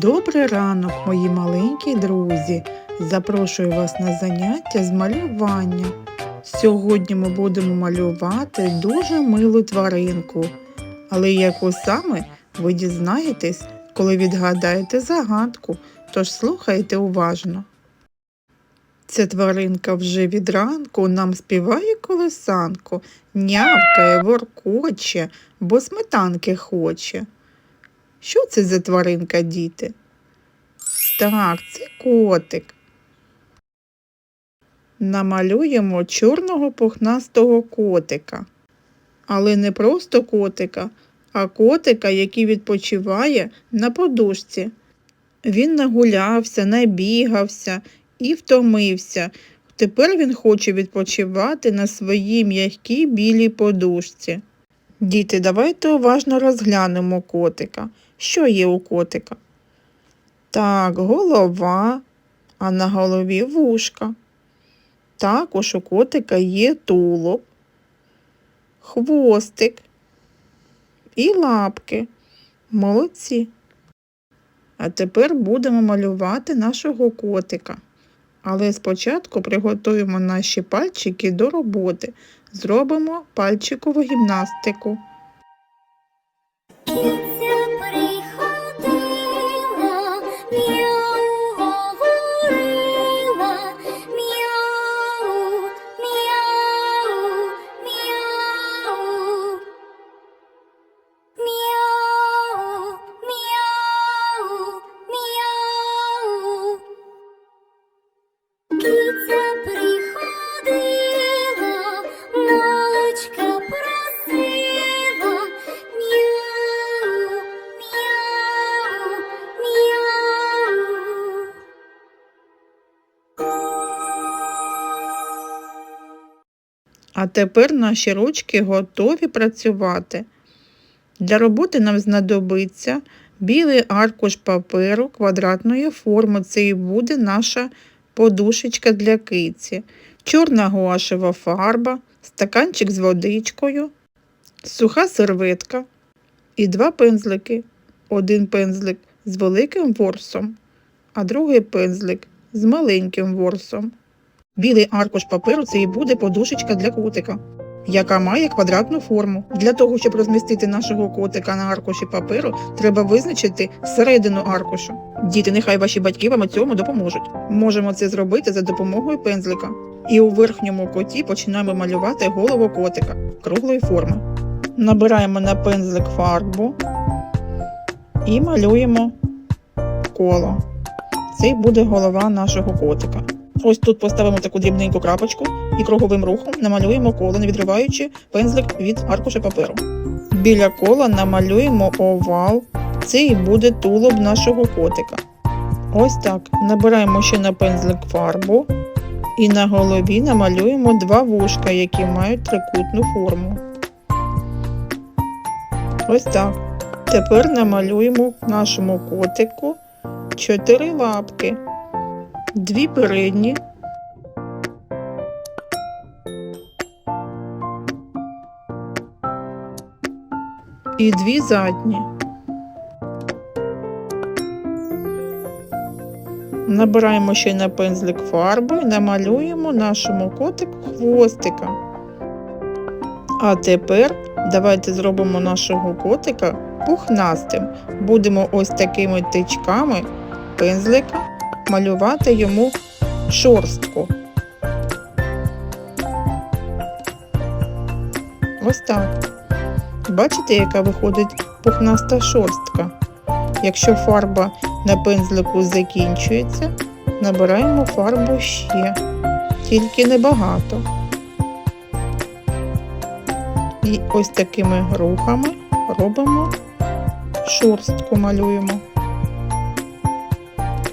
Добрий ранок, мої маленькі друзі! Запрошую вас на заняття з малювання. Сьогодні ми будемо малювати дуже милу тваринку. Але яку саме ви дізнаєтесь, коли відгадаєте загадку, тож слухайте уважно. Ця тваринка вже від ранку нам співає колесанку, нявкає, воркоче, бо сметанки хоче. Що це за тваринка, діти? Так, це котик. Намалюємо чорного пухнастого котика. Але не просто котика, а котика, який відпочиває на подушці. Він нагулявся, набігався і втомився. Тепер він хоче відпочивати на своїй м'якій білій подушці. Діти, давайте уважно розглянемо котика. Що є у котика? Так, голова, а на голові вушка. Також у котика є тулуб, хвостик і лапки. Молодці. А тепер будемо малювати нашого котика. Але спочатку приготуємо наші пальчики до роботи. Зробимо пальчикову гімнастику. А тепер наші ручки готові працювати. Для роботи нам знадобиться білий аркуш паперу квадратної форми. Це і буде наша подушечка для киці, чорна гуашева фарба, стаканчик з водичкою, суха серветка і два пензлики. Один пензлик з великим ворсом, а другий пензлик з маленьким ворсом. Білий аркуш паперу це і буде подушечка для котика, яка має квадратну форму. Для того, щоб розмістити нашого котика на аркуші паперу, треба визначити середину аркушу. Діти, нехай ваші батьки вам у цьому допоможуть. Можемо це зробити за допомогою пензлика. І у верхньому коті починаємо малювати голову котика круглої форми. Набираємо на пензлик фарбу і малюємо коло. Це буде голова нашого котика. Ось тут поставимо таку дрібненьку крапочку і круговим рухом намалюємо коло, не відриваючи пензлик від аркуша паперу. Біля кола намалюємо овал. Це і буде тулуб нашого котика. Ось так. Набираємо ще на пензлик фарбу і на голові намалюємо два вушка, які мають трикутну форму. Ось так. Тепер намалюємо нашому котику чотири лапки дві передні, і дві задні. Набираємо ще на пензлик фарбу і намалюємо нашому котику хвостика. А тепер давайте зробимо нашого котика пухнастим. Будемо ось такими тичками пензлика малювати йому шорстку. Ось так. Бачите, яка виходить пухнаста шорстка? Якщо фарба на пензлику закінчується, набираємо фарбу ще, тільки небагато. І ось такими рухами робимо шорстку малюємо.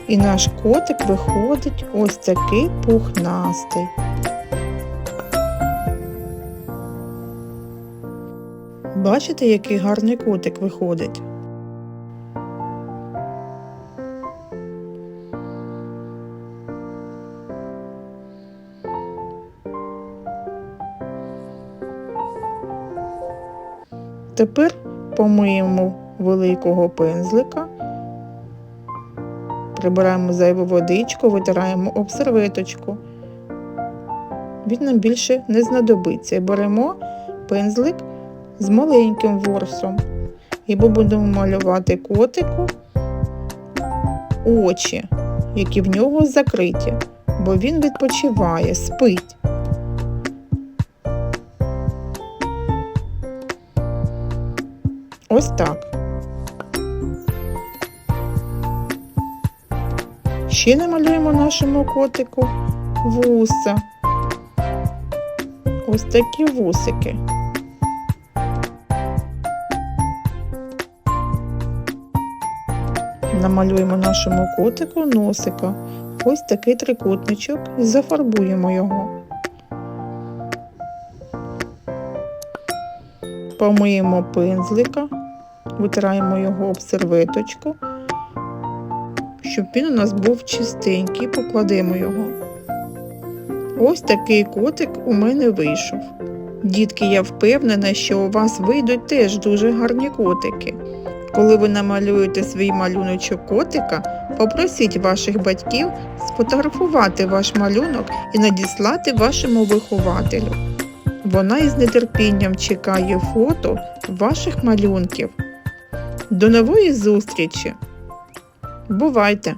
І наш котик виходить ось такий пухнастий. Бачите, який гарний котик виходить? Тепер помиємо великого пензлика Прибираємо зайву водичку, витираємо об серветочку. Він нам більше не знадобиться. І беремо пензлик з маленьким ворсом. І ми будемо малювати котику очі, які в нього закриті, бо він відпочиває, спить. Ось так. Ще намалюємо нашому котику вуса. Ось такі вусики. Намалюємо нашому котику носика. Ось такий трикутничок і зафарбуємо його. Помиємо пензлика, витираємо його об серветочку, щоб він у нас був чистенький, покладемо його. Ось такий котик у мене вийшов. Дітки, я впевнена, що у вас вийдуть теж дуже гарні котики. Коли ви намалюєте свій малюночок котика, попросіть ваших батьків сфотографувати ваш малюнок і надіслати вашому вихователю. Вона із нетерпінням чекає фото ваших малюнків. До нової зустрічі! Бувайте!